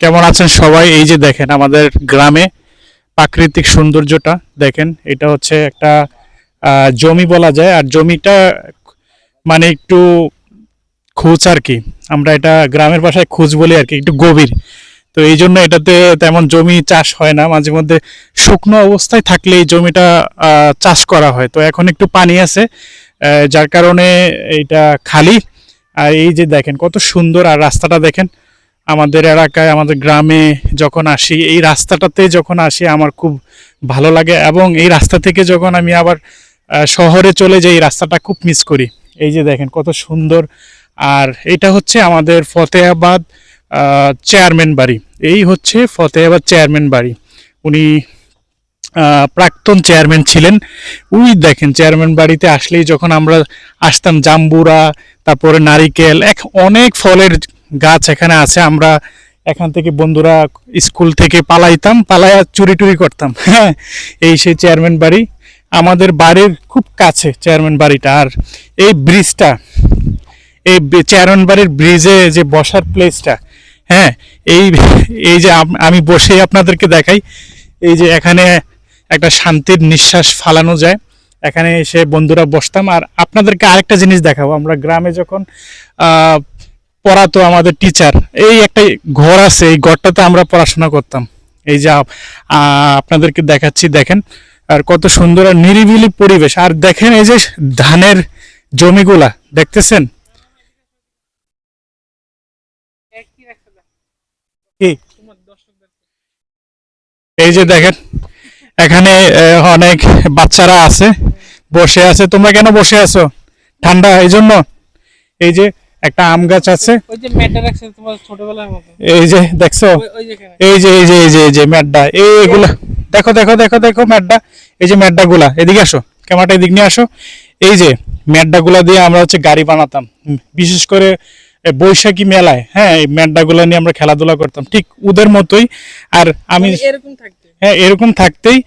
কেমন আছেন সবাই? এই যে দেখেন আমাদের গ্রামে প্রাকৃতিক সৌন্দর্যটা দেখেন, এটা হচ্ছে একটা জমি বলা যায়। আর জমিটা মানে একটু খোঁজ আর কি। আমরা এটা গ্রামের ভাষায় খোঁজ বলি আর কি, একটু গভীর। তো এই জন্য এটাতে তেমন জমি চাষ হয় না। মাঝে মধ্যে শুকনো অবস্থায় থাকলে এই জমিটা চাষ করা হয়। তো এখন একটু পানি আছে যার কারণে এটা খালি। আর এই যে দেখেন কত সুন্দর আর রাস্তাটা দেখেন আমাদের এলাকায়, আমাদের গ্রামে যখন আসি, এই রাস্তাটাতে যখন আসি আমার খুব ভালো লাগে এবং এই রাস্তা থেকে যখন আমি আবার শহরে চলে যাই, এই রাস্তাটা খুব মিস করি। এই যে দেখেন কত সুন্দর। আর এটা হচ্ছে আমাদের ফতেহাবাদ চেয়ারম্যান বাড়ি। এই হচ্ছে ফতেহাবাদ চেয়ারম্যান বাড়ি। উনি প্রাক্তন চেয়ারম্যান ছিলেন। উনি দেখেন চেয়ারম্যান বাড়িতে আসলেই যখন আমরা আসতাম, জাম্বুরা, তারপরে নারিকেল, এক অনেক ফলের গাছ এখানে আছে, আমরা এখান থেকে বন্ধুরা স্কুল থেকে পালাইতাম, পালাইয়া চুরি টুরি করতাম। হ্যাঁ এই সেই চেয়ারম্যান বাড়ি। আমাদের বাড়ির খুব কাছে চেয়ারম্যান বাড়িটা, আর এই ব্রিজটা, এই চেয়ারম্যান বাড়ির ব্রিজে যে বসার প্লেসটা হ্যাঁ এই এই যে আমি বসে আপনাদেরকে দেখাই। এই যে এখানে একটা শান্তির নিঃশ্বাস ফালানো যায়। এখানে এসে বন্ধুরা বসতাম, আর আপনাদেরকে আরেকটা জিনিস দেখাবো। আমরা গ্রামে যখন পড়াতো আমাদের টিচার এই একটা ঘর আছে, এই ঘরটাতে আমরা পড়াশোনা করতাম। এই যে আপনাদেরকে দেখাচ্ছি, দেখেন। আর কত সুন্দর আর নিরিবিলি পরিবেশ। আর দেখেন এই যে ধানের জমিগুলা, দেখতেছেন? এই যে দেখেন, এখানে অনেক বাচ্চারা আছে, বসে আছে। তোমরা কেন বসে আছো? ঠান্ডা এই জন্য এই যে একটা আম গাছ আছে। এই যে দেখছ? এই যে এই যে এই যে এই যে ম্যাডটা এইগুলা দেখো দেখো দেখো দেখো ম্যাডটা এই যে ম্যাডটা গুলা এদিকে আসো। ক্যামেরাটা এদিক নিয়ে আসো। এই যে ম্যাডটা গুলা দিয়ে আমরা হচ্ছে গাড়ি বানাতাম। বিশেষ করে বৈশাখী মেলায়। হ্যাঁ এই ম্যাডটা গুলা নিয়ে আমরা খেলাধুলা করতাম। ঠিক ওদের মতোই। আর আমি মানে এরকম থাকতে। হ্যাঁ এরকম থাকতেই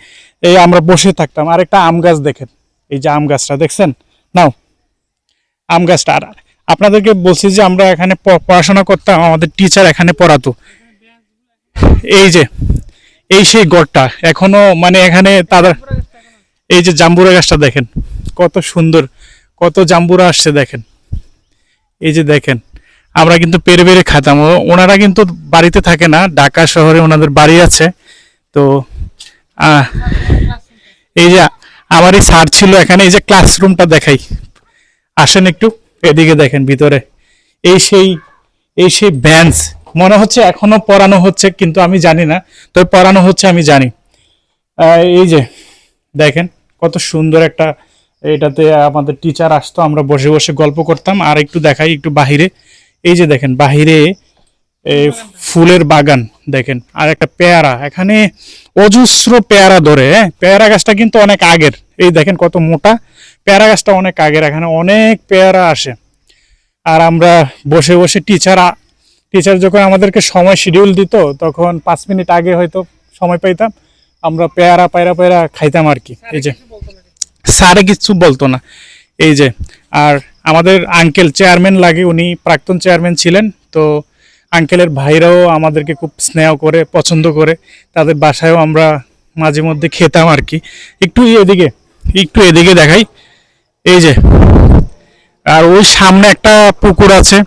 এই আমরা বসে থাকতাম। আর একটা আম গাছ দেখেন। এই যে আম গাছটা দেখছেন? নাও। আম গাছটা। আর আপনাদেরকে বলছি যে আমরা এখানে পড়াশোনা করতাম, আমাদের টিচার এখানে পড়াতো। এই যে, এই সেই গড়টা, এখনও মানে এখানে তাদের, এই যে জাম্বুরা গাছটা দেখেন, কত সুন্দর, কত জাম্বুরা আসছে দেখেন। এই যে দেখেন, আমরা কিন্তু পেরে পেরে খাতাম ওনারা কিন্তু বাড়িতে থাকে না, ঢাকা শহরে ওনাদের বাড়ি আছে। তো এই যে আমার এই স্যার ছিল এখানে, এই যে ক্লাসরুমটা দেখাই। আসেন একটু। এদিকে দেখেন ভিতরে। এই সেই এই সেই বেঞ্চ মনে হচ্ছে এখনও পড়ানো হচ্ছে, কিন্তু আমি জানি না। তবে পড়ানো হচ্ছে আমি জানি। এই যে, দেখেন কত সুন্দর একটা, এটাতে আমাদের টিচার আসতো, আমরা বসে বসে গল্প করতাম। আর একটু দেখাই, একটু বাহিরে। এই যে দেখেন, বাহিরে ফুলের বাগান, দেখেন। আর একটা পেয়ারা, এখানে অজস্র পেয়ারা ধরে হ্যাঁ? পেয়ারা গাছটা কিন্তু অনেক আগের। এই দেখেন কত মোটা। পেয়ারা গাছটা অনেক আগের এখানে অনেক পেয়ারা আসে। আর আমরা বসে বসে টিচার টিচার যখন আমাদেরকে সময় শিডিউল দিত তখন পাঁচ মিনিট আগে হয়তো সময় পাইতাম আমরা পেয়ারা পায়রা পায়রা খাইতাম আর কি। এই যে স্যারে কিচ্ছু বলতো না। এই যে আর আমাদের আঙ্কেল চেয়ারম্যান লাগে উনি প্রাক্তন চেয়ারম্যান ছিলেন তো আঙ্কেলের ভাইরাও আমাদেরকে খুব স্নেহ করে পছন্দ করে তাদের বাসায়ও আমরা মাঝে মধ্যে খেতাম আর কি। একটু এদিকে একটু এদিকে দেখাই। এই যে, আর ওই সামনে একটা পুকুর আছে,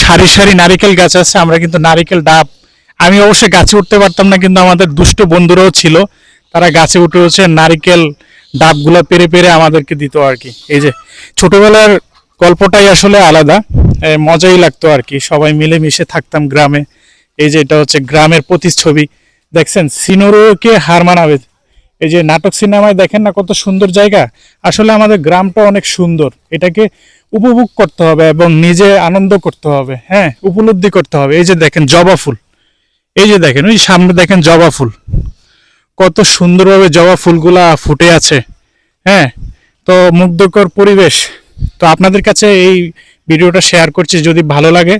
সারি সারি নারিকেল গাছ আছে, আমরা কিন্তু নারিকেল ডাব, আমি অবশ্যই গাছে উঠতে পারতাম না, কিন্তু আমাদের দুষ্ট বন্ধুরাও ছিল, তারা গাছে উঠে হচ্ছে নারিকেল ডাবগুলো পেরে পেরে আমাদেরকে দিত আর কি। এই যে, ছোটবেলার গল্পটাই আসলে আলাদা মজাই লাগতো আর কি, সবাই মিলেমিশে থাকতাম গ্রামে। এই যে, এটা হচ্ছে গ্রামের প্রতিচ্ছবি। দেখছেন, সিনোরোকে হার মানাবে এই যে নাটক সিনেমায় দেখেন না কত সুন্দর জায়গা? আসলে আমাদের গ্রামটা অনেক সুন্দর। এটাকে উপভোগ করতে হবে এবং নিজে আনন্দ করতে হবে হ্যাঁ উপলব্ধি করতে হবে। এই যে দেখেন জবা ফুল। এই যে দেখেন, ওই সামনে দেখেন জবা ফুল। কত সুন্দরভাবে জবা ফুলগুলা ফুটে আছে হ্যাঁ তো মুগ্ধকর পরিবেশ। তো আপনাদের কাছে এই ভিডিওটা শেয়ার করছি, যদি ভালো লাগে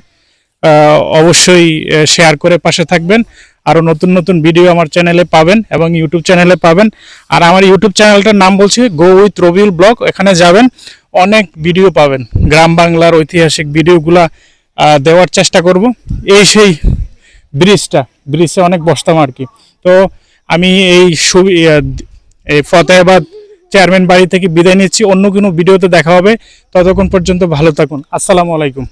অবশ্যই শেয়ার করে পাশে থাকবেন। আরও নতুন নতুন ভিডিও আমার চ্যানেলে পাবেন এবং ইউটিউব চ্যানেলে পাবেন। আর আমার ইউটিউব চ্যানেলটার নাম বলছি গো উইথ রবিউল ব্লগ এখানে যাবেন, অনেক ভিডিও পাবেন। গ্রাম বাংলার ঐতিহাসিক ভিডিওগুলা দেওয়ার চেষ্টা করব। এই সেই ব্রিজটা ব্রিজে অনেক বসতাম আর কি। তো আমি এই সুবি- এই ফতেহাবাদ চেয়ারম্যান বাড়ি থেকে বিদায় নিচ্ছি। অন্য কোনো ভিডিওতে দেখা হবে। ততক্ষণ পর্যন্ত ভালো থাকুন। আসসালামু আলাইকুম।